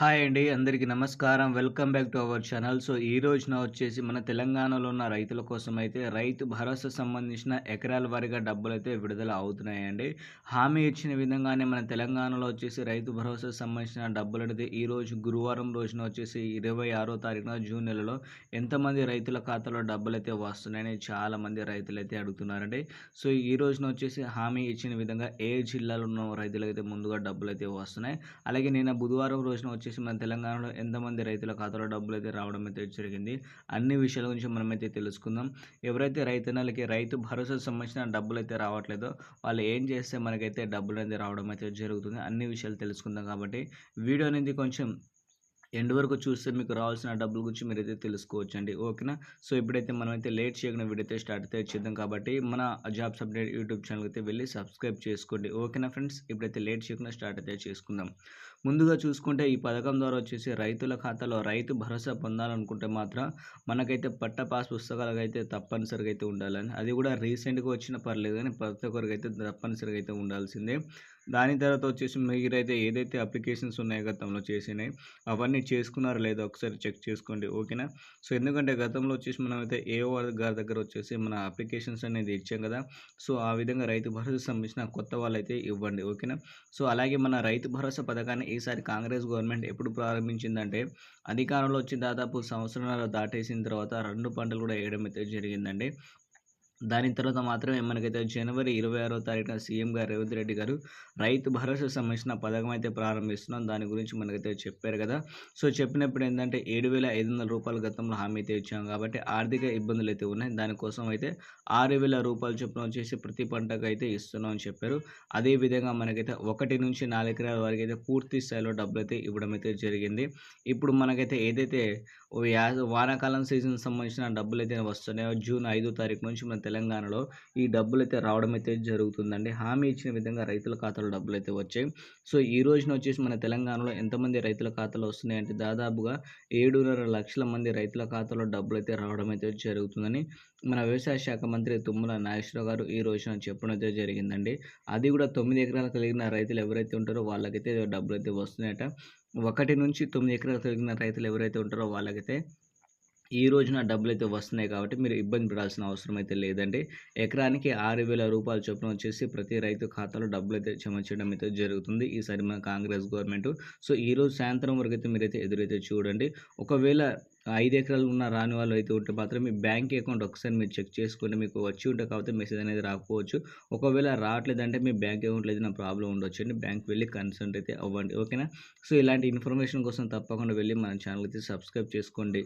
Hi అండి అందరికీ నమస్కారం. Welcome back to our channel. So ఈ రోజున వచ్చేసి మన తెలంగాణలో ఉన్న రైతుల కోసం అయితే రైతు భరోసా సంబంధించిన ఎకరాల వారీగా డబ్బులు అయితే విడుదల అవుతున్నాయండి. హామీ ఇచ్చిన విధంగానే మన తెలంగాణలో వచ్చేసి రైతు భరోసా సంబంధించిన డబ్బులు అనేది ఈ రోజు గురువారం రోజున వచ్చేసి ఇరవై ఆరో తారీఖున జూన్ నెలలో ఎంతమంది రైతుల ఖాతాలో డబ్బులు అయితే వస్తున్నాయని చాలామంది రైతులు అయితే అడుగుతున్నారండి. సో ఈ రోజున వచ్చేసి హామీ ఇచ్చిన విధంగా ఏ జిల్లాలో ఉన్న రైతులకైతే ముందుగా డబ్బులు అయితే వస్తున్నాయి. అలాగే నిన్న బుధవారం రోజున వచ్చేసి మన తెలంగాణలో ఎంతమంది రైతుల ఖాతాలో డబ్బులు అయితే రావడం అయితే జరిగింది. అన్ని విషయాల గురించి మనమైతే తెలుసుకుందాం. ఎవరైతే రైతన్నలకి రైతు భరోసా సంబంధించిన డబ్బులు అయితే రావట్లేదో వాళ్ళు ఏం చేస్తే మనకైతే డబ్బులు అయితే రావడం అయితే జరుగుతుంది. అన్ని విషయాలు తెలుసుకుందాం కాబట్టి వీడియో అనేది కొంచెం ఎండ్ వరకు చూస్తే మీకు రావాల్సిన డబ్బుల గురించి మీరైతే తెలుసుకోవచ్చు అండి ఓకేనా? సో ఇప్పుడైతే మనమైతే లేట్ చేయకుండా వీడియో అయితే స్టార్ట్ అయితే చేద్దాం కాబట్టి మన జాబ్స్ అప్డేట్ యూట్యూబ్ ఛానల్ అయితే వెళ్ళి సబ్స్క్రైబ్ చేసుకోండి ఓకేనా ఫ్రెండ్స్? ఇప్పుడైతే లేట్ చేయకుండా స్టార్ట్ అయితే చేసుకుందాం. ముందుగా చూసుకుంటే ఈ పథకం ద్వారా వచ్చేసి రైతుల ఖాతాలో రైతు భరోసా పొందాలనుకుంటే మాత్రం మనకైతే పట్ట పాస్ పుస్తకాలకు అయితే తప్పనిసరిగా అయితే ఉండాలని అది కూడా రీసెంట్గా వచ్చిన పర్లేదు కానీ ప్రతి ఒక్కరికి అయితే తప్పనిసరిగా అయితే ఉండాల్సిందే. దాని తర్వాత వచ్చేసి మీరైతే ఏదైతే అప్లికేషన్స్ ఉన్నాయో గతంలో చేసినాయి అవన్నీ చేసుకున్నారో లేదో ఒకసారి చెక్ చేసుకోండి ఓకేనా? సో ఎందుకంటే గతంలో వచ్చేసి మనం అయితే ఏఓ గారి దగ్గర వచ్చేసి మన అప్లికేషన్స్ అనేది ఇచ్చాం కదా సో ఆ విధంగా రైతు భరోసా సంబంధించిన కొత్త వాళ్ళైతే ఇవ్వండి ఓకేనా? సో అలాగే మన రైతు భరోసా పథకాన్ని ఈసారి కాంగ్రెస్ గవర్నమెంట్ ఎప్పుడు ప్రారంభించిందంటే అధికారంలో వచ్చి దాదాపు సంవత్సరాలు దాటేసిన తర్వాత రెండు పంటలు కూడా వేయడం అయితే జరిగిందండి. దాని తర్వాత మాత్రమే మనకైతే జనవరి ఇరవై ఆరో తారీఖున సీఎం గారు రేవంత్ రెడ్డి గారు రైతు భరోసా సంబంధించిన పథకం అయితే ప్రారంభిస్తున్నాం. దాని గురించి మనకైతే చెప్పారు కదా. సో చెప్పినప్పుడు ఏంటంటే ఏడు వేల ఐదు వందల రూపాయలు గతంలో హామీ అయితే ఇచ్చాం కాబట్టి ఆర్థిక ఇబ్బందులు అయితే ఉన్నాయి. దానికోసం అయితే ఆరు వేల రూపాయలు చొప్పున వచ్చేసి ప్రతి పంటకు అయితే ఇస్తున్నాం అని చెప్పారు. అదేవిధంగా మనకైతే ఒకటి నుంచి నాలుగు ఎకరాల వరకు అయితే పూర్తి స్థాయిలో డబ్బులు అయితే ఇవ్వడం అయితే జరిగింది. ఇప్పుడు మనకైతే ఏదైతే వానాకాలం సీజన్ సంబంధించిన డబ్బులు అయితే వస్తున్నాయో జూన్ ఐదో తారీఖు నుంచి మన తెలంగాణలో ఈ డబ్బులు అయితే రావడం అయితే జరుగుతుందండి. హామీ ఇచ్చిన విధంగా రైతుల ఖాతాలో డబ్బులు అయితే వచ్చాయి. సో ఈ రోజున వచ్చేసి మన తెలంగాణలో ఎంతమంది రైతుల ఖాతాలో వస్తున్నాయంటే దాదాపుగా ఏడున్నర లక్షల మంది రైతుల ఖాతాలో డబ్బులు అయితే రావడం అయితే జరుగుతుందని మన వ్యవసాయ శాఖ మంత్రి తుమ్మల నాగేశ్వరరావు గారు ఈ రోజున చెప్పడం అయితే జరిగిందండి. అది కూడా తొమ్మిది ఎకరాలు కలిగిన రైతులు ఎవరైతే ఉంటారో వాళ్ళకైతే డబ్బులు అయితే వస్తున్నాయట. ఒకటి నుంచి తొమ్మిది ఎకరాలు కలిగిన రైతులు ఎవరైతే ఉంటారో వాళ్ళకైతే ఈ రోజున డబ్బులు అయితే వస్తున్నాయి కాబట్టి మీరు ఇబ్బంది పడాల్సిన అవసరం అయితే లేదండి. ఎకరానికి ఆరు వేల రూపాయలు చొప్పున వచ్చేసి ప్రతి రైతు ఖాతాలో డబ్బులు అయితే జమ చేయడం అయితే జరుగుతుంది. ఈసారి మన కాంగ్రెస్ గవర్నమెంట్. సో ఈ రోజు సాయంత్రం వరకు అయితే మీరైతే ఎదురైతే చూడండి. ఒకవేళ ఐదు ఎకరాలు ఉన్న రాని వాళ్ళు అయితే ఉంటే మాత్రం మీ బ్యాంక్ అకౌంట్ ఒకసారి మీరు చెక్ చేసుకుంటే మీకు వచ్చి ఉంటే కాబట్టి మెసేజ్ అనేది రాకపోవచ్చు. ఒకవేళ రావట్లేదంటే మీ బ్యాంక్ అకౌంట్లో ఏదైనా ప్రాబ్లం ఉండొచ్చు అండి బ్యాంక్ వెళ్ళి కన్సల్ట్ అయితే అవ్వండి. ఓకేనా? సో ఇలాంటి ఇన్ఫర్మేషన్ కోసం తప్పకుండా వెళ్ళి మన ఛానల్ అయితే సబ్స్క్రైబ్ చేసుకోండి.